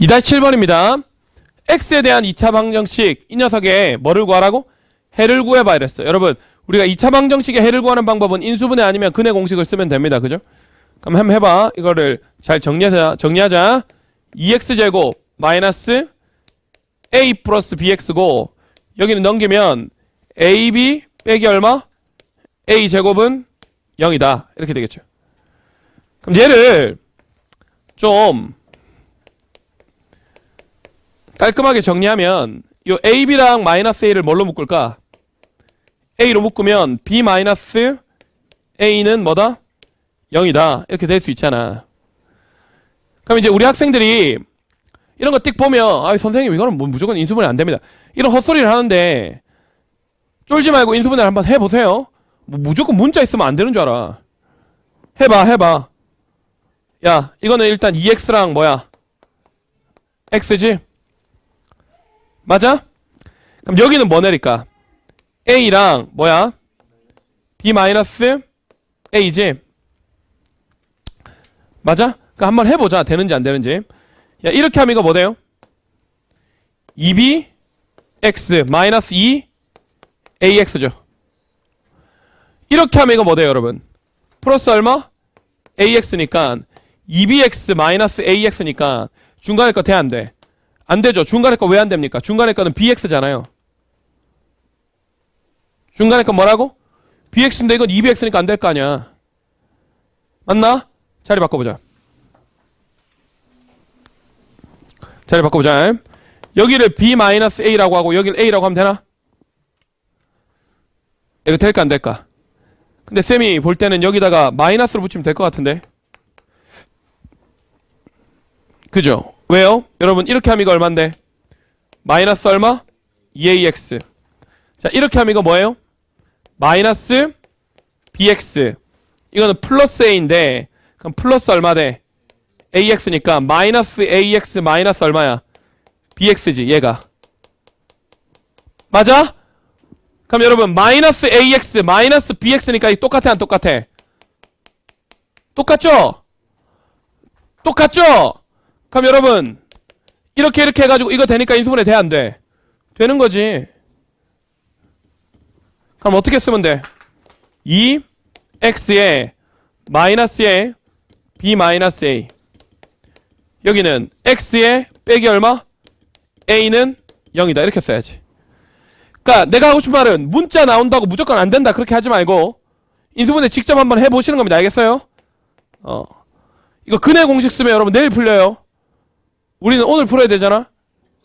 2-7번입니다. x에 대한 2차 방정식 이 녀석의 뭐를 구하라고? 해를 구해봐 이랬어. 여러분 우리가 2차 방정식의 해를 구하는 방법은 인수분해 아니면 근해 공식을 쓰면 됩니다. 그죠? 그럼 한번 해봐. 이거를 잘 정리하자. 정리하자. 2x제곱 마이너스 a 플러스 bx고 여기는 넘기면 ab 빼기 얼마? a 제곱은 0이다. 이렇게 되겠죠. 그럼 얘를 좀 깔끔하게 정리하면 이 ab랑 마이너스 a를 뭘로 묶을까? a로 묶으면 b 마이너스 a는 뭐다? 0이다. 이렇게 될 수 있잖아. 그럼 이제 우리 학생들이 이런 거 띡 보면 아 선생님 이거는 뭐 무조건 인수분해 안 됩니다. 이런 헛소리를 하는데 쫄지 말고 인수분해 한번 해보세요. 뭐 무조건 문자 있으면 안 되는 줄 알아. 해봐 해봐. 야 이거는 일단 2x랑 뭐야? x지? 맞아? 그럼 여기는 뭐 내릴까? a랑 뭐야? b 마이너스 a지? 맞아? 그럼 한번 해보자. 되는지 안 되는지. 야 이렇게 하면 이거 뭐 돼요? 2b x 마이너스 2 ax죠. 이렇게 하면 이거 뭐 돼요, 여러분? 플러스 얼마? ax니까 2bx 마이너스 ax니까 중간에 거 돼 안 돼? 안 되죠. 중간에 거 왜 안 됩니까? 중간에 거는 bx잖아요. 중간에 거 뭐라고? bx인데 이건 2bx니까 안 될 거 아니야. 맞나? 자리 바꿔보자. 자리 바꿔보자. 여기를 b-a라고 하고 여기를 a라고 하면 되나? 이거 될까 안 될까? 근데 쌤이 볼 때는 여기다가 마이너스로 붙이면 될 것 같은데. 그죠? 왜요? 여러분 이렇게 하면 이거 얼만데? 마이너스 얼마? 2ax. 자 이렇게 하면 이거 뭐예요? 마이너스 bx. 이거는 플러스 a인데 그럼 플러스 얼마 돼? ax니까 마이너스 ax 마이너스 얼마야? bx지 얘가. 맞아? 그럼 여러분 마이너스 ax 마이너스 bx니까 이 똑같아 안 똑같아? 똑같죠? 똑같죠? 그럼 여러분 이렇게 이렇게 해가지고 이거 되니까 인수분해 돼 안 돼? 되는 거지. 그럼 어떻게 쓰면 돼? 2x에 마이너스에 b 마이너스 a 여기는 x에 빼기 얼마? a는 0이다 이렇게 써야지. 그러니까 내가 하고 싶은 말은 문자 나온다고 무조건 안 된다 그렇게 하지 말고 인수분해 직접 한번 해보시는 겁니다. 알겠어요? 어 이거 근해 공식 쓰면 여러분 내일 풀려요. 우리는 오늘 풀어야 되잖아.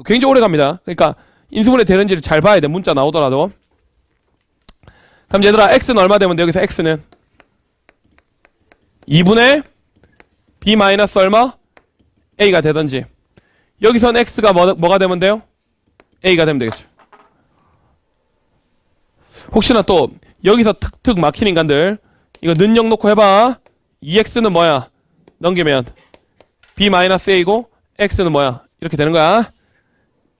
굉장히 오래 갑니다. 그러니까 인수분해 되는지를 잘 봐야 돼. 문자 나오더라도. 그럼 얘들아 x는 얼마 되면 돼? 여기서 x는 2분의 b 마이너스 얼마? a가 되든지 여기선 x가 뭐, 뭐가 되면 돼요? a가 되면 되겠죠. 혹시나 또 여기서 툭툭 막힌 인간들 이거 는영 놓고 해봐 2x는 뭐야 넘기면 b-a고 x는 뭐야? 이렇게 되는 거야